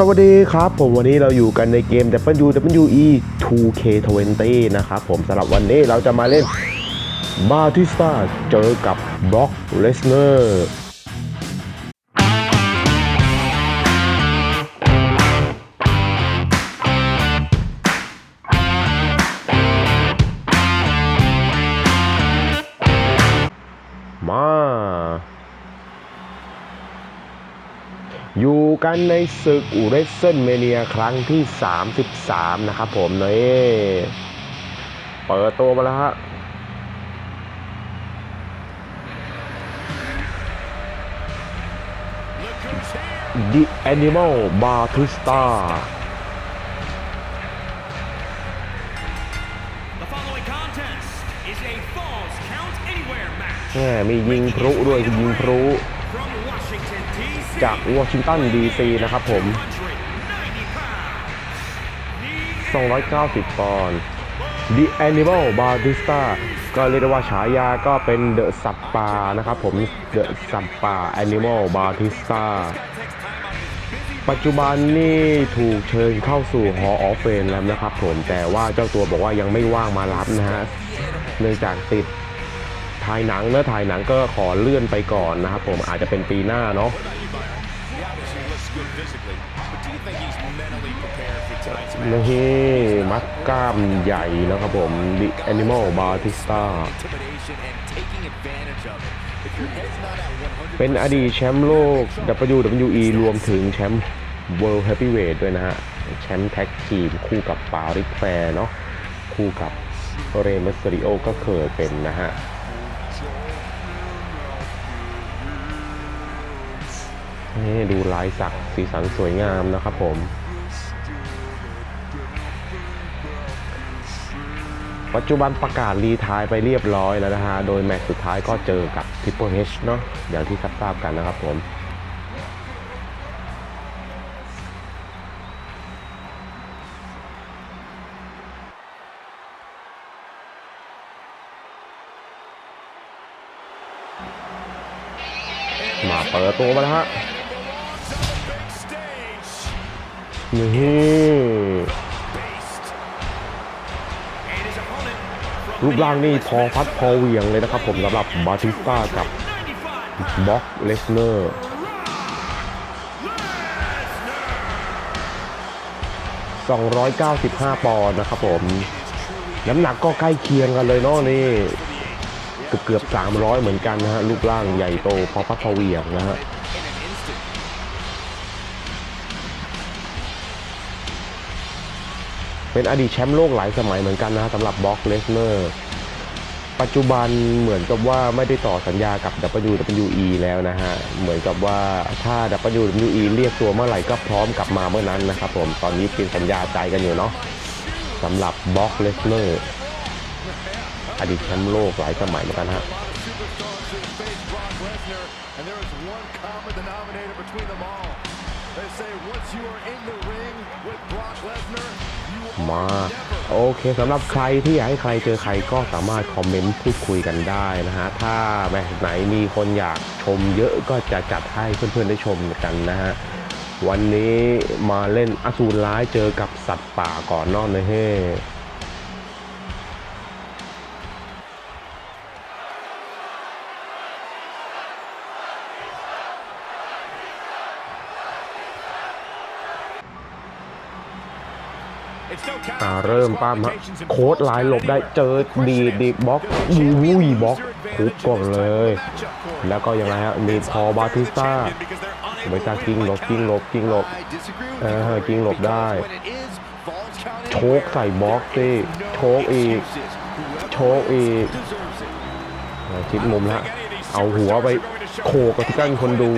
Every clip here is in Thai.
สวัสดีครับผมวันนี้เราอยู่กันในเกม WWE 2K20 นะครับผมสำหรับวันนี้เราจะมาเล่นบาทิสตาเจอกับบล็อกเลสเนอร์ อยู่กันในศึกเรสเซ l เมเนียครั้งที่ 33 นะครับผมนี่เปิดตัวมาแล้วฮะ The Animal Batista The following contest is a Falls Count Anywhere match แหมมียิงพลุด้วยยิงพลุ from Washington, D.C. จากวอชิงตันดีซีนะครับผม 290 ปอนด์ The Animal Batista ก็เรียกว่าฉายาก็เป็นเดอะสัตว์ป่านะครับผมเดอะสัตว์ป่า Animal Batista ปัจจุบันนี่ถูกเชิญเข้าสู่ Hall of Fame แล้วนะครับผมแต่ว่าเจ้าตัวบอกว่ายังไม่ว่างมารับนะฮะเนื่องจากติด ถ่ายหนังเนะถ่ายหนังก็ขอเลื่อนไปก่อนนะครับผมอาจจะเป็นปีหน้าเนาะนี่มักกล้ามใหญ่นะครับผม The Animal Batista เป็นอดีตแชมป์โลก WWE รวมถึงแชมป์ World Heavyweight ด้วยนะฮะ แชมป์แท็กทีมคู่กับปาริสแฟร์เนาะคู่กับเรเมัสริโอก็เคยเป็นนะฮะ นี่ดูลายสักสีสันสวยงามนะครับผม ปัจจุบันประกาศรีไทายไปเรียบร้อยแล้วนะฮะ โดยแมตช์สุดท้ายก็เจอกับ Triple H เนาะอย่างที่ทราบกันนะครับผมมาเปิดตัวมาแล้วฮะ นี่รูปร่างนี่พอพัดพอเวียงเลยนะครับผมสำหรับบาติสต้ากับบ็อกเลสเนอร์295 ปอนด์นะครับผม น้ำหนักก็ใกล้เคียงกันเลยเนาะนี่ เกือบเกือบ300 เหมือนกันนะฮะ รูปร่างใหญ่โตพอพัดพอเวียงนะฮะ เป็นอดีตแชมป์โลกหลายสมัยเหมือนกันนะสำหรับบ็อกเลสเนอร์ปัจจุบันเหมือนกับว่าไม่ได้ต่อสัญญากับ WWE แล้วนะฮะ เหมือนกับว่าถ้า WWE เรียกตัวเมื่อไหร่ก็พร้อมกลับมาเมื่อนั้นนะครับผม ตอนนี้เป็นสัญญาใจกันอยู่เนาะสำหรับบ็อกเลสเนอร์อดีตแชมป์โลกหลายสมัยเหมือนกันฮะ มา โอเคสำหรับใครที่อยากให้ใครเจอใครก็สามารถคอมเมนต์พูดคุยกันได้นะฮะ ถ้าแมตช์ไหนมีคนอยากชมเยอะก็จะจัดให้เพื่อนๆได้ชมกันนะฮะ วันนี้มาเล่นอสูรร้ายเจอกับสัตว์ป่าก่อนนอกเลยเฮ้ เริ่มปั้มฮะโค้ดไลน์หลบได้เจอดีดีบล็อกอุ้ยบล็อกทุบก่อนเลย แล้วก็ยังไงฮะมีพอบาติสตาบาติสตากิ้งหลบกิ้งหลบกิ้งหลบเออกิ้งหลบได้ โชกใส่บล็อกสิโชกอีก โชกอีกชิดมุมละเอาหัวไป โขกกับที่กั้นคนดู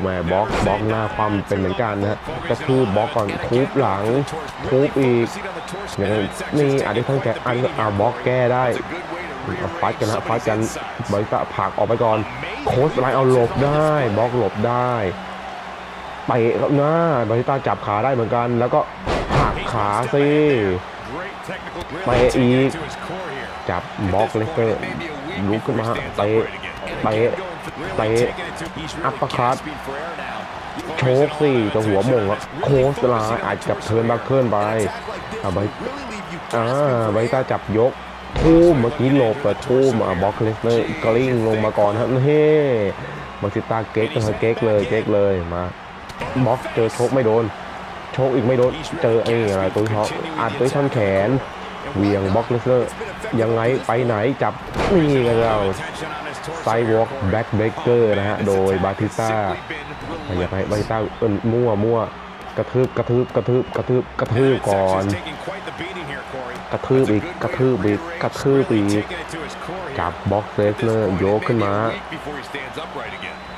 แหมบล็อกบล็อกหน้าความเป็นเหมือนกันนะฮะกระทืบบล็อกก่อนทุบหลังทุบอีกอย่างนี้นี่อาจจะทั้งแกอันเอาบล็อกแก้ได้เอาฟัดกันนะฟัดกันบริษัทผักออกไปก่อน โค้ชไลน์เอาหลบได้บล็อกหลบได้เตะครับหน้าบริษัทจับขาได้เหมือนกัน แล้วก็หักขาสิ Great technical เตะอีกจับบล็อกเลสเตอร์ลุกขึ้นมาเตะเตะ เตะอัปเปอร์คัตโชกสิจะหัวมงโคสลาอาจจับเทินบัคเคิลไปเอาไปอ่าไบตาจับยกทุ่มเมื่อกี้หลบแต่ทุ่มอะบล็อกเลสเนอร์กลิ้งลงมาก่อนครับเฮ้มาซิตาเก๊กนะเก๊กเลยเก๊กเลยมาบล็อกเจอโชกไม่โดนโชกอีกไม่โดนเจอไอ้อะไรตุ้ยท้องอัดด้วยท่อนแขนเวียงบล็อกเลสเนอร์ยังไงไปไหนจับนี่กันเรา ไซวอล์กแบ็กเบรกเกอร์นะฮะ โดยบาติสต้าอยากให้บาติสต้าเอินมั่วมั่วกระทืบกระทืบกระทืบกระทืบกระทืบก่อน กระทืบอีกกระทืบอีกกระทืบอีกจับบล็อกเซฟเนอร์โยกขึ้นมา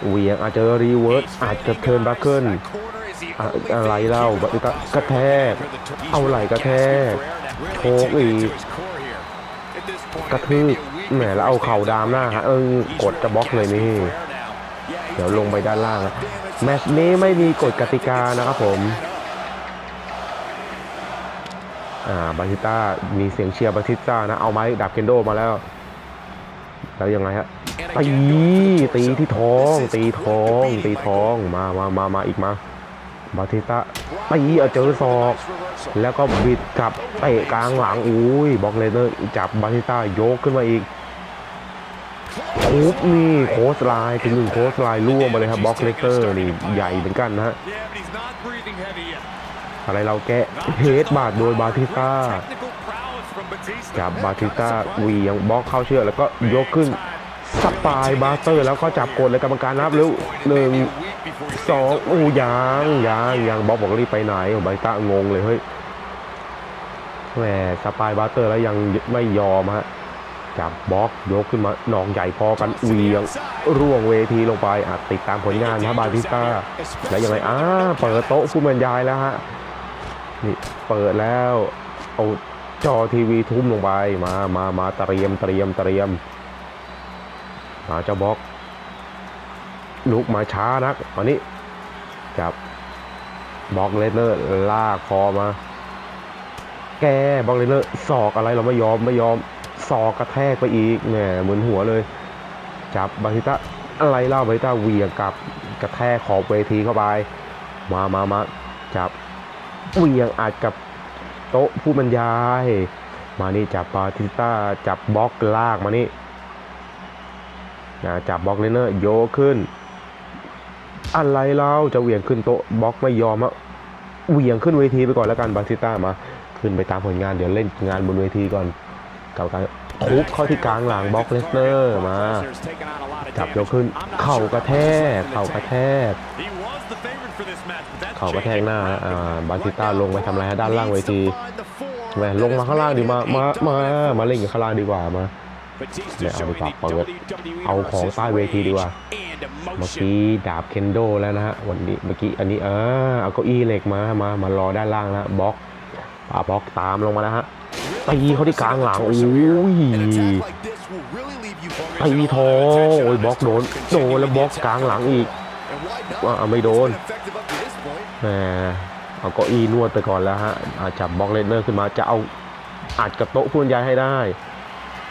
เหวียงอาจจะรีเวิร์สอาจจะเทิร์นบัคเกิลอะอะไรเล่าบาติสต้ากระแทกเอาไหล่กระแทกโชกอีกกระทืบ แหมแล้วเอาเข่าดามหน้าฮะเออกดจะบล็อกเลยนี่ เดี๋ยวลงไปด้านล่าง แมตช์นี้ไม่มีกฎกติกานะครับผม อ่าบาติต้ามีเสียงเชียร์บาติต้านะ เอาไม้ดับเคนโดมาแล้ว แล้วยังไงฮะตีตีที่ท้อง ตีท้อง ตีท้องมามามามาอีกมา บาติต้าตีเอาเจอศอก แล้วก็บิดกลับเตะกลางหลังอุ้ยบล็อกเลเนอร์จับบาติต้ายกขึ้นมาอีกทุบนี่โคสไลน์ถึงหนึ่งโคสไลน์ล่วงมาเลยครับบล็อกเลเตอร์นี่ใหญ่เหมือนกันนะฮะอะไรเราแกะเฮดบาดโดยบาติต้าจับบาติต้าวียังบล็อกเข้าเชือกแล้วก็ยกขึ้นสปายบาสเตอร์แล้วก็จับกดเลยกรรมการนับเร็วหนึ่ง สองโอ้ยังยังยังบล็อกบอกรีบไปไหนโอ้บาติสต้างงเลยเฮ้ยแหมสปายบาสเตอร์แล้วยังไม่ยอมฮะจับบล็อกยกขึ้นมาหนองใหญ่พอกันเหวียง ร่วงเวทีลงไปอะติดตามผลงานนะบาติสต้า แล้วยังไงอ้าเปิดโต๊ะผู้บรรยายแล้วฮะนี่เปิดแล้วเอาจอทีวีทุ่มลงไปมามามาเตรียมเตรียมเตรียมมาเจ้าบล็อกลุกมาช้านักมานี้จั บล็อกเลนเนอร์ลากคอมา แกบล็อกเลนเนอร์ศอกอะไรเราไม่ยอมไม่ยอมศอกกระแทกไปอีกแหมเหมือนหัวเลย จับบาติต้าอะไรเล่าบาติต้าเหวียงกับกระแทกขอบเวทีเข้าไป มามามาจับเหวียงอัดกับโต๊ะผู้บรรยาย มานี่จับบาติต้าจับบล็อกลากมานี่นะจับบล็อกเลนเนอร์โยขึ้น อะไรเล่าจะเหวี่ยงขึ้นโต๊ะบล็อกไม่ยอมอะเหวี่ยงขึ้นเวทีไปก่อนแล้วกันบาติต้ามา ขึ้นไปตามผลงานเดี๋ยวเล่นงานบนเวทีก่อนกับการทุบเข้าที่กลางหลังบล็อกเลสเนอร์มา จับยกขึ้น เข่ากระแทก เข่ากระแทก เข่ากระแทกหน้าอ่าบาติต้าลงไปทำอะไรฮะด้านล่างเวทีแหมลงมาข้างล่างดีมา มา มา มาเล่นกันข้างล่างดีกว่ามา Batista เอาดีกว่า showing เปิด the WWE เอาของใต้เวทีดีกว่า and เมื่อ emotion. กี้ดาบเคนโดแล้วนะฮะวันนี้เมื่อกี้อันนี้เออเอาเก้าอี้เหล็กมามามารอด้านล่างแล้วบล็อกปาบล็อกตามลงมาแล้วฮะตีเขาที่กลางหลังโอ้ยตีท้องโอ้ยบล็อกโดนโดนแล้วบล็อกกลางหลังอีกว่าไม่โดนแหมเอาเก้าอี้นวดไปก่อนแล้วฮะอ่าจับบล็อกเลนเนอร์ขึ้นมาจะเอาอัดกับโต๊ะผู้บรรยายให้ได้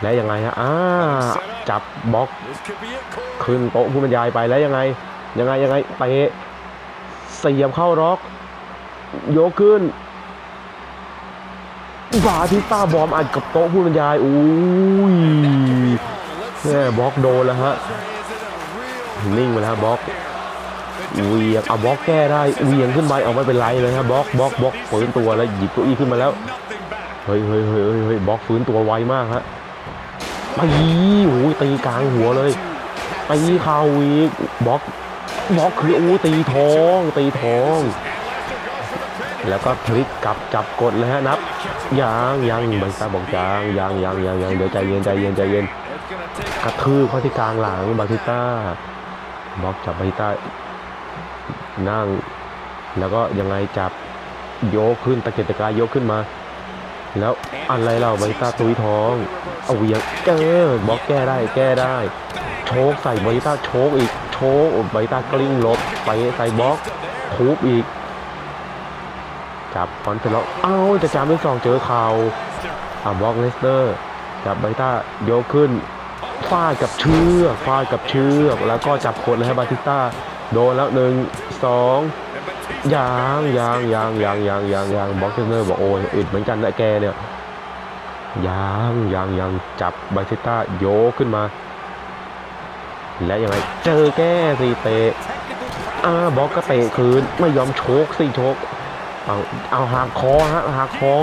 และยังไงฮะอ่าจับบล็อกขึ้นโต๊ะผู้บรรยายไปแล้วยังไง ยังไงยังไงเตะเสียบเข้าร็อก โยกขึ้นบาทิต้าบอมอัดกับโต๊ะผู้บรรยายอุ้ยแม่บล็อกโดนแล้วฮะนิ่งไปแล้วฮะบล็อกเหวียงเอาบล็อกแก้ได้เหวียงขึ้นไปเอาไม่เป็นไรเลยฮะบล็อกบล็อกบล็อกฟื้นตัวแล้วหยิบเก้าอี้ขึ้นมาแล้วเฮ้ยเฮ้ยเฮ้ยเฮ้ยบล็อกฟื้นตัวไวมากฮะ ตีโอ้ยตีกลางหัวเลยตีเข่าอีบล็อกบล็อกคืออู้ตีท้องตีท้อง แล้วก็พลิกกลับจับกดเลยฮะนับยางยางใบตาบอกยางยางยางยางยางเดี๋ยวใจเย็นใจเย็นใจเย็นกระทืบเข้าที่กลางหลังบาติต้าบล็อกจับบาติต้านั่ง แล้วก็ยังไงจับโยกขึ้นตะเกียกตะกายยกขึ้นมา แล้วอะไรเราบาติต้าตุยท้อง เอาเหวียงแก้บล็อกแก้ได้แก้ได้ โชกใส่บติต้าโชกอีกโชกบติต้ากลิ้งลบไปใส่บล็อกทุบอีกจับคอนเทนต์เอ้าจะจำไม่สองเจอเขาอ่าบล็อกเลสเตอร์จับบติต้ายกขึ้นฟาดกับเชือกฟาดกับเชือกแล้วก็จับกดเลยให้บาติสต้าโดนแล้วหนึ่งสองยางยางยางยางยางยางยางบ็อกเนอร์บอกโอ้ยอึดเหมือนกันนะแกเนี่ย ยางยางยางจับบาติต้าโยกขึ้นมา และยังไงเจอแก้สิเตะอ่าบล็อกก็เตะคืนไม่ยอมโชกสิโชกเอาเอาหักคอฮะหักคอ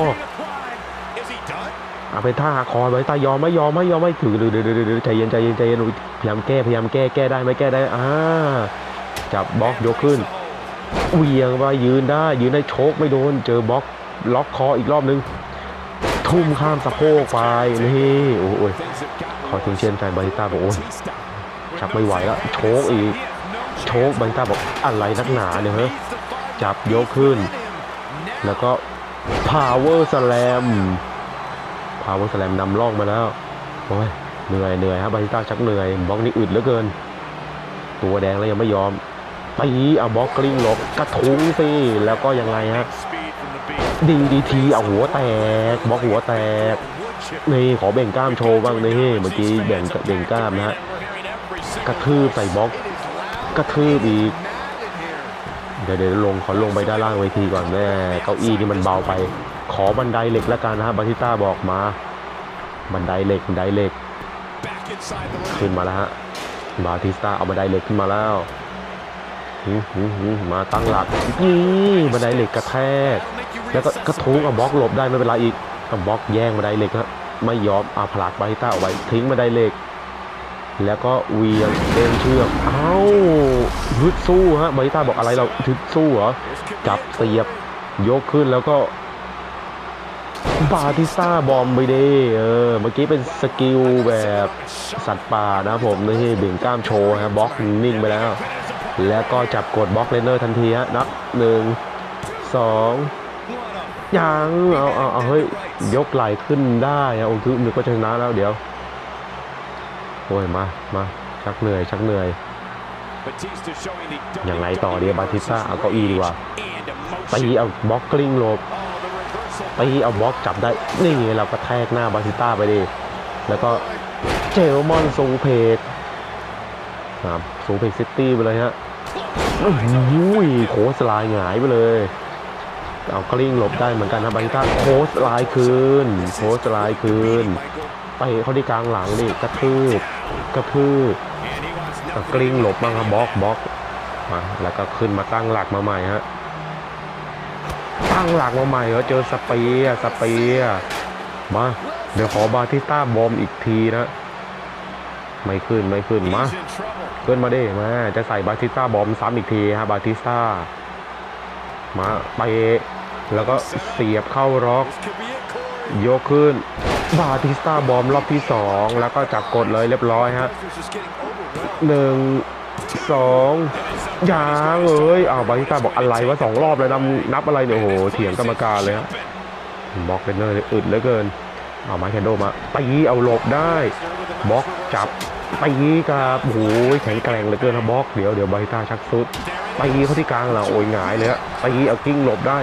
เอาเป็นท่าหักคอไว้ตายอมไม่ยอมไม่ยอมไม่ถือเดี๋ยเดี๋ยวเดี๋ยวเดี๋ยวใจเย็นใจเย็นใจเย็นพยายามแก้พยายามแก้แก้ได้ไหมแก้ได้อ่าจับบล็อกยกขึ้นเวียงไปยืนได้ยืนได้โชกไม่โดน เจอบล็อกล็อกคออีกรอบนึง ทุ่มข้ามสะโพกไปนี่โอ้ยขอถึงเชียนแฟนบาริต้าบอกโอ้ยชักไม่ไหวแล้วโชกอีกโชกบาริต้าบอกอะไรนักหนาเนี่ยเฮ้ยจับยกขึ้น แล้วก็ power slam power slam นำร่องมาแล้วโอ้ยเหนื่อยเหนื่อยครับบาริต้าชักเหนื่อยบล็อกนี่อึดเหลือเกิน ตัวแดงแล้วยังไม่ยอมตีเอาบล็อกกลิ้งหลบกระทุ้งสิแล้วก็ยังไงฮะ ดีดีทีเอาหัวแตกบล็อกหัวแตกนี่ขอเบ่งกล้ามโชว์บ้างนี่เมื่อกี้แบ่งเบ่งกล้ามนะฮะกระทืบใส่บล็อกกระทืบอีกเดี๋ยวเดี๋ยวลงขอลงไปด้านล่างเวทีก่อนแม่เก้าอี้นี่มันเบาไป ขอบันไดเหล็กแล้วกันนะฮะบาติสต้าบอกมา บันไดเหล็กบันไดเหล็ก ขึ้นมาแล้วฮะบาติสต้าเอาบันไดเหล็กขึ้นมาแล้ว มาตั้งหลักนี่บันไดเหล็กกระแทก แล้วก็กระทุ้งเอาบล็อกหลบได้ไม่เป็นไรอีกบล็อกแย่งบันไดเหล็กฮะไม่ยอมเอาผลักบาติต้าเอาไว้ทิ้งบันไดเหล็ก แล้วก็เวียงเอ็นเชือกเอ้าฮึดสู้ฮะบาติต้าบอกอะไรเราฮึดสู้เหรอจับเสียบยกขึ้นแล้วก็บาติสต้าบอมไปดิเออเมื่อกี้เป็นสกิลแบบสัตว์ป่านะผมนี่เบ่งกล้ามโชว์ฮะบล็อกนิ่งไปแล้ว แล้วก็จับกดบล็อกเลนเนอร์ทันทีฮะนับหนึ่งสองยังเอาเอาเอาเฮ้ยยกไหลขึ้นได้อะโอ้คือนึกว่าชนะแล้วเดี๋ยวโอ้ยมามาชักเหนื่อยชักเหนื่อย Batista showing the ยังไงต่อเดียบาติสต้าเอาเก้าอี้ดีกว่าตีเอาบล็อกกลิ้งหลบตีเอาบล็อกจับได้นี่ไงเราก็แทกหน้าบาติสต้าไปดิแล้วก็เจลมอนซูเพกครับซูเพกซิตี้ไปเลยฮะ โอ้โหโคสไลน์หงายไปเลยเอากลิ้งหลบได้เหมือนกันนะบาติสต้าโคสไลน์คืนโคสไลน์คืนไปเขาที่กลางหลังดิกระทืบกระทืบ And he wants เอกลิ้งหลบบ้างครับบล็อกบล็อกมาแล้วก็ขึ้นมาตั้งหลักมาใหม่ฮะตั้งหลักมาใหม่เหรอเจอสเปียสเปียมาเดี๋ยวขอบาติต้าบอมอีกทีนะ ไม่ขึ้นไม่ขึ้นมา He's in trouble. ขึ้นมาดิมาจะใส่บาติสต้าบอมซ้ำอีกทีฮะบาติสต้ามาไปแล้วก็เสียบเข้าร็อก ยกขึ้น บาติสต้าบอมรอบที่สองแล้วก็จับกดเลยเรียบร้อยฮะหนึ่งสองยางเอ้ยอ้าวบาติสต้าบอกอะไรวะสองรอบเลยนำนับอะไรเนี่ยโอ้โหเถียงกรรมการเลยฮะบล็อกเป็นเนอร์อึดเหลือเกิน เอาไม้แคนโดมาตีเอาหลบได้บล็อกจับ ตีกับโอ้โหแข็งแกร่งเหลือเกินนะบล็อกเดี๋ยวเดี๋ยวบาติสต้าชักสุดตีเข้าที่กลางเราโอยหงายเลยฮะตีเอากิ้งหลบได้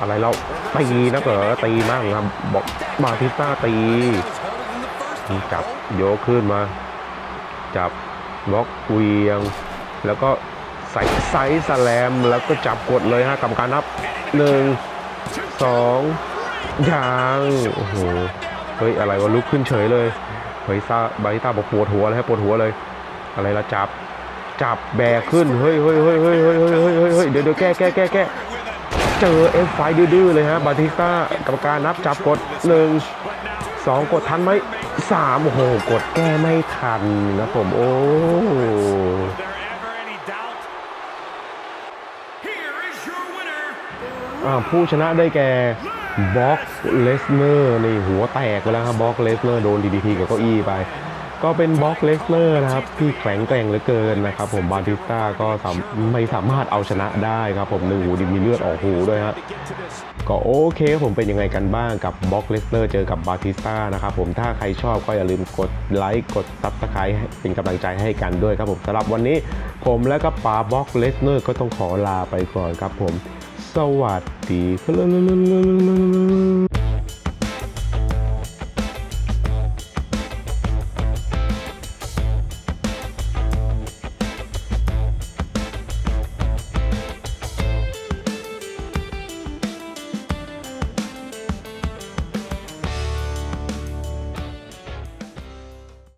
อะไรเราตีนะเหรอตีมากครับบอกบาติต้าตีจับโยกขึ้นมา จับบล็อกเวียง แล้วก็ใส่ไซส์สแลมแล้วก็จับกดเลยฮะกรรมการนับหนึ่งสองยางโอ้โหเฮ้ยอะไรวะลุกขึ้นเฉยเลย เฮ้ยซาบาริต้าบอกปวดหัวเลยฮะปวดหัวเลย อะไรละจับ จับแบกขึ้น เฮ้ยเฮ้ยเฮ้ยเฮ้ยเฮ้ยเฮ้ยเฮ้ยเฮ้ยเดี๋ยวเดี๋ยวแก้แก้แก้แก้เจอเอฟไฟดื้อเลยฮะบาติสต้ากรรมการนับจับกดหนึ่งสองกดทันไหมสามโอ้โหกดแก้ไม่ทันนะผมโอ้ผู้ชนะได้แก่ บ็อกเลสเนอร์นี่หัวแตกไปแล้วครับบ็อกเลสเนอร์โดนดีดีทีกับเก้าอี้ไป ก็เป็นบ็อกเลสเนอร์นะครับที่แข็งแกร่งเหลือเกินนะครับผมบาติสต้าก็ไม่สามารถเอาชนะได้ครับผมหนึ่งหูดิมีเลือดออกหูด้วยฮะก็โอเคผมเป็นยังไงกันบ้างกับบ็อกเลสเนอร์เจอกับบาติสต้านะครับผมถ้าใครชอบก็อย่าลืมกดไลค์กดซับสไครต์เป็นกำลังใจให้กันด้วยครับผมสำหรับวันนี้ผมและก็ป๋าบ็อกเลสเนอร์ก็ต้องขอลาไปก่อนครับผม สวัสดีครับ